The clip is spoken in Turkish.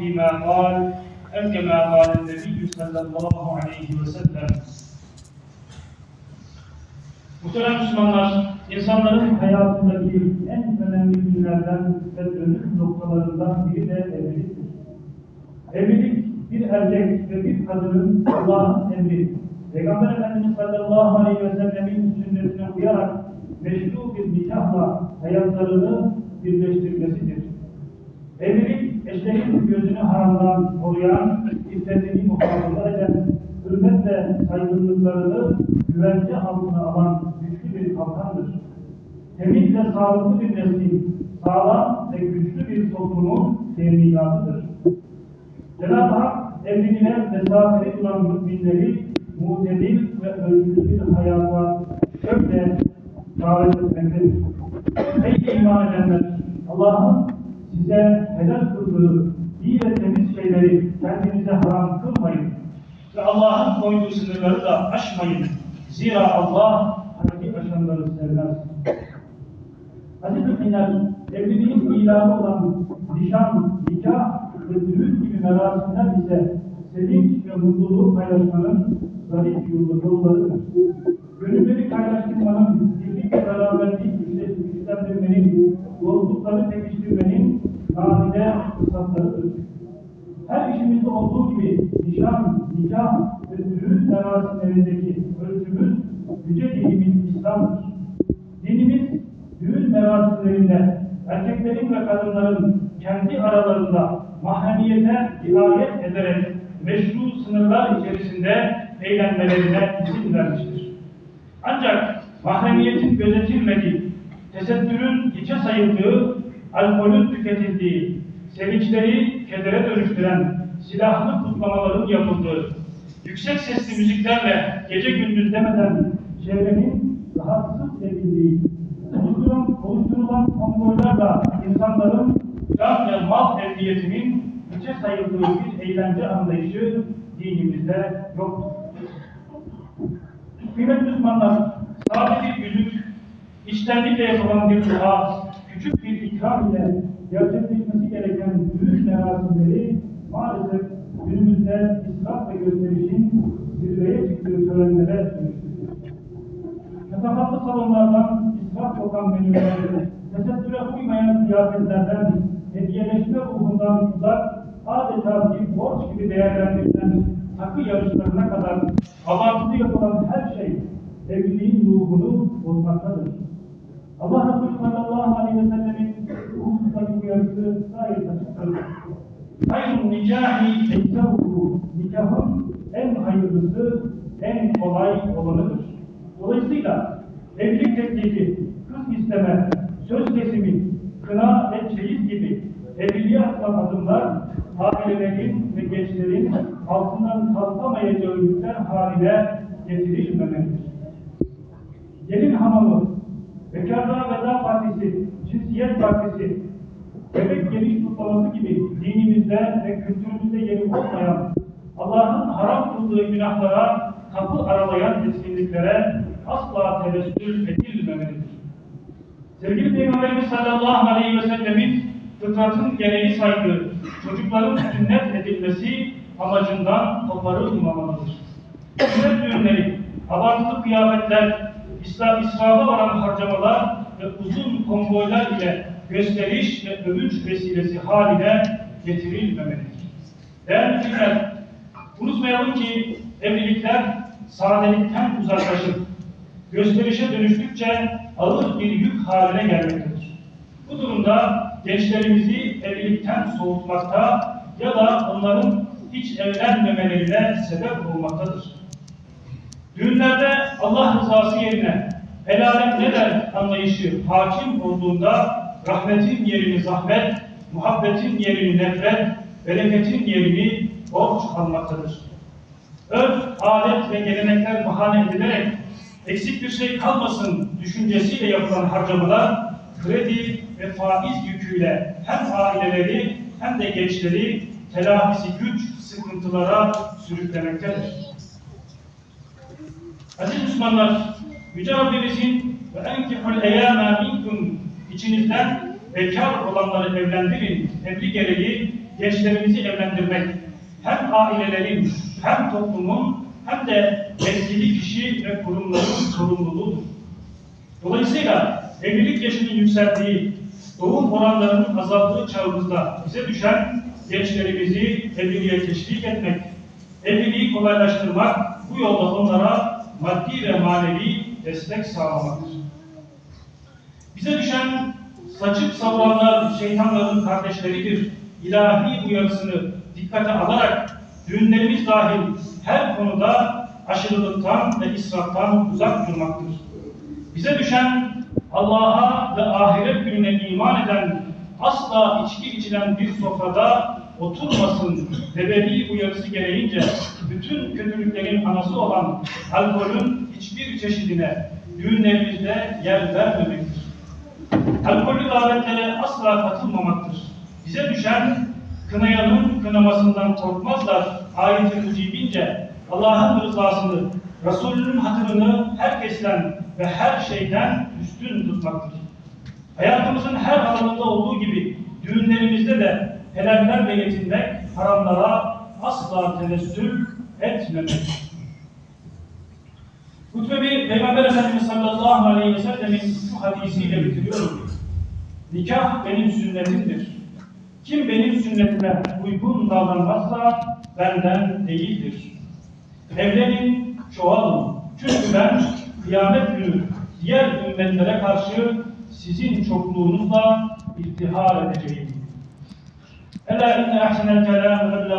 فيما قال أو كما قال النبي صلى الله عليه وسلم Muhterem Müslümanlar, insanların hayatındaki en önemli günlerden ve dönüm noktalarından biri de evliliktir. Evlilik bir erkek ve bir kadının Allah'ın emri, Peygamber Efendimiz sallallahu aleyhi ve sellemin sünnetine uyarak meşru bir nikahla hayatlarını birleştirmesidir. Evlilik eşlerin gözünü haramdan koruyan, iffetini muhafaza eden, hürmet ve saygınlıklarını güvence altına alan güçlü bir kalkandır. Temiz ve sağlıklı bir neslin, sağlam ve güçlü bir toplumun teminatıdır. Cenab-ı Hak evliliğine mesafeli duran müminleri mutedil ve ölçülü bir hayata şöyle davet etmektedir. Ey iman edenler! Allah'ın size helal kıldığı iyi ve temiz şeyleri kendinize haram kılmayın. Ve Allah'ın koyduğu sınırları da aşmayın. Zira Allah haddi aşanları sevmez. Aziz müminler, evliliğin ilanı olan nişan, nikah ve düğün gibi merasimler ise sevinç ve mutluluğu paylaşmanın zarif yollarıdır. Gönülleri paylaştırmanın, birlik ve beraberliği güçle- güçlendirmenin, dostlukları pekiştirmenin nadide fırsatlarıdır. Her işimizde olduğu gibi nişan, nikah ve düğün merasimlerindeki ölçümüz yüce dinimiz İslam'dır. Dinimiz düğün merasimlerinde erkeklerin ve kadınların kendi aralarında mahremiyete riayet ederek meşru sınırlar içerisinde eğlenmelerine izin vermiştir. Ancak mahremiyetin gözetilmediği, tesettürün içe sayıldığı, alkolün tüketildiği, sevinçleri kedere dönüştüren silahlı kutlamaların yapıldığı, yüksek sesli müziklerle gece gündüz demeden çevrenin rahatsız edildiği, oluşturulan, oluşturulan konvoylarla insanların can ve mal emniyetinin içe sayıldığı bir eğlence anlayışı dinimizde yoktur. Kıymetli Müslümanlar, sadece yüzük, içtenlikle yapılan bir dua, ikram ile gerçekleşmesi gereken düğün merasimleri maalesef günümüzde israf ve gösterişin zirveye çıktığı törenlere dönüştürüyor. Şatafatlı salonlardan israf kokan menülerden, tesettüre uymayan kıyafetlerden, hediyeleşme ruhundan uzak, adeta bir borç gibi değerlendirilen takı yarışlarına kadar abartılı yapılan her şey evliliğin ruhunu bozmaktadır. Uyarısı gayet açıktır. Hayrun nikahi eksevuhu nikahın en hayırlısı, en kolay olanıdır. Dolayısıyla evlilik teklifi, kız isteme, söz kesimi, kına ve çeyiz gibi evliliğe atılan adımlar ailelerin ve gençlerin altından kalkamayacağı yükler haline getirilmemelidir. Gelin hamamı, bekarlığa veda partisi, cinsiyet partisi, bebek geniş kutlaması gibi dinimizde ve kültürümüzde yeri olmayan, Allah'ın haram kıldığı günahlara kapı aralayan etkinliklere asla tevessül edilmemelidir. Sevgili Peygamberimiz sallallahu aleyhi ve sellemin fıtratın gereği saydığı çocukların sünnet edilmesi amacından koparılmamalıdır. Sünnet düğünleri, abartılı kıyafetler, isra, israfa varan harcamalar ve uzun konvoylar ile gösteriş ve övünç vesilesi haline getirilmemelidir. Değerli müminler, unutmayalım ki evlilikler sadelikten uzaklaşıp gösterişe dönüştükçe ağır bir yük haline gelmektedir. Bu durumda gençlerimizi evlilikten soğutmakta ya da onların hiç evlenmemelerine sebep olmaktadır. Düğünlerde Allah rızası yerine el alem ne der anlayışı hakim olduğunda rahmetin yerini zahmet, muhabbetin yerini nefret, bereketin yerini borç almaktadır. Örf, adet ve gelenekler bahane edilerek eksik bir şey kalmasın düşüncesiyle yapılan harcamalar kredi ve faiz yüküyle hem aileleri hem de gençleri telafisi güç sıkıntılara sürüklemektedir. Aziz Müslümanlar, Yüce Rabbimizin ve enkihul eyyâmâ minkum içinizden bekar olanları evlendirin emri gereği gençlerimizi evlendirmek hem ailelerin hem toplumun hem de yetkili kişi ve kurumların sorumluluğudur. Dolayısıyla evlilik yaşının yükseldiği, doğum oranlarının azaldığı çağımızda bize düşen gençlerimizi evliliğe teşvik etmek, evliliği kolaylaştırmak, bu yolda onlara maddi ve manevi destek sağlamaktır. Bize düşen saçıp savuranlar şeytanların kardeşleridir. İlahi uyarısını dikkate alarak düğünlerimiz dahil her konuda aşırılıktan ve israftan uzak durmaktır. Bize düşen Allah'a ve ahiret gününe iman eden asla içki içilen bir sofrada oturmasın nebevi uyarısı gereğince bütün kötülüklerin anası olan alkolün hiçbir çeşidine düğünlerimizde yer vermemektir. Alkollü davetlere asla katılmamaktır. Bize düşen kınayanın kınamasından korkmazlar. Ayet-i mucibince Allah'ın rızasını, Resulünün hatırını herkesten ve her şeyden üstün tutmaktır. Hayatımızın her alanında olduğu gibi düğünlerimizde de helallerle yetinmek, haramlara asla tenessül etmemek. Hutbebi Peygamber Efendimiz sallallahu aleyhi ve sellemin şu hadisiyle bitiriyorum. Nikah benim sünnetimdir. Kim benim sünnetime uygun davranmazsa benden değildir. Evlenin, çoğalın. Çünkü ben kıyamet günü diğer ümmetlere karşı sizin çokluğunuzla iftihar edeceğim. Ela inne ahsenel kelam ve